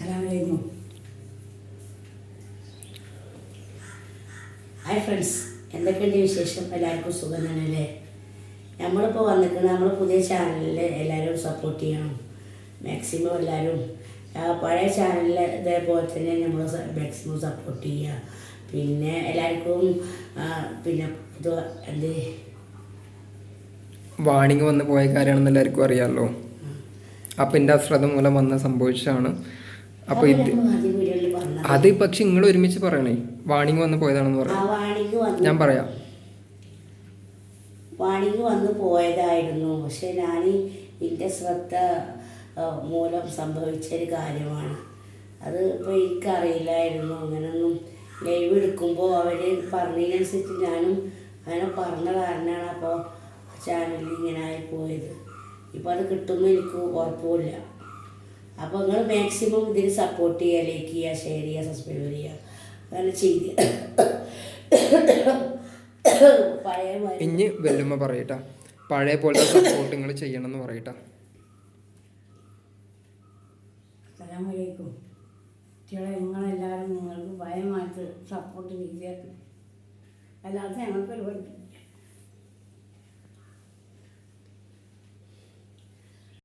അസ്സലാമലൈക്കും. Hi friends എന്തൊക്കെയുണ്ട് വിശേഷം? എല്ലാവർക്കും സുഖം തന്നെയല്ലേ നമ്മളിപ്പോൾ വന്നിട്ടുണ്ട് നമ്മൾ പുതിയ ചാനലിൽ എല്ലാവരും സപ്പോർട്ട് ചെയ്യണം. മാക്സിമം എല്ലാവരും. പഴയ ചാനലിൽ ഇതേപോലെ തന്നെ നമ്മൾ മാക്സിമം സപ്പോർട്ട് ചെയ്യുക. പിന്നെ എല്ലാവർക്കും പിന്നെ ഇത് എന്ത്? വാണിംഗ് വന്ന് പോയ കാര്യമാണെന്ന് എല്ലാവർക്കും അറിയാമല്ലോ അപ്പം എന്റെ അശ്രദ്ധ മൂലം വന്ന് സംഭവിച്ചതാണ്. അപ്പോൾ ഇത് അത് പക്ഷെ നിങ്ങൾ ഒരുമിച്ച് പറയണേ. വാണിംഗ് വന്ന് പോയതാണെന്ന് പറയാം ഞാൻ പറയാം. വാണിംഗ് വന്ന് പോയതായിരുന്നു. പക്ഷെ ഞാൻ എന്റെ ശ്രദ്ധ മൂലം സംഭവിച്ച ഒരു കാര്യമാണ്. അത് ഇപ്പോൾ എനിക്കറിയില്ലായിരുന്നു. അങ്ങനൊന്നും ലൈവ് എടുക്കുമ്പോൾ അവർ പറഞ്ഞതിനനുസരിച്ച് ഞാനും അങ്ങനെ പറഞ്ഞ കാരണമാണ് അപ്പോൾ ചാനലിൽ ഇങ്ങനെ ആയി പോയത്. ഇപ്പോൾ അത് കിട്ടുമെന്ന് എനിക്ക് ഉറപ്പുമില്ല അപ്പോൾ നിങ്ങൾ മാക്സിമം ഇതിന് സപ്പോർട്ട് ചെയ്യുക ലൈക്ക് ചെയ്യുക ഷെയർ ചെയ്യുക സബ്സ്ക്രൈബ് ചെയ്യുക അങ്ങനെ ചെയ്ത്. പഴയ ഇനി വെല്ലുമ്മ പറയട്ടാ. പഴയ പോലത്തെ സപ്പോർട്ട് നിങ്ങൾ ചെയ്യണം എന്ന് പറയട്ടാ. അസ്സലാമലൈക്കും. കുട്ടികളെ നിങ്ങളെല്ലാവരും നിങ്ങൾക്ക് ഭയമായിട്ട് സപ്പോർട്ട് ചെയ്യുക അല്ലാതെ ഞങ്ങൾക്കൊരു പറ്റി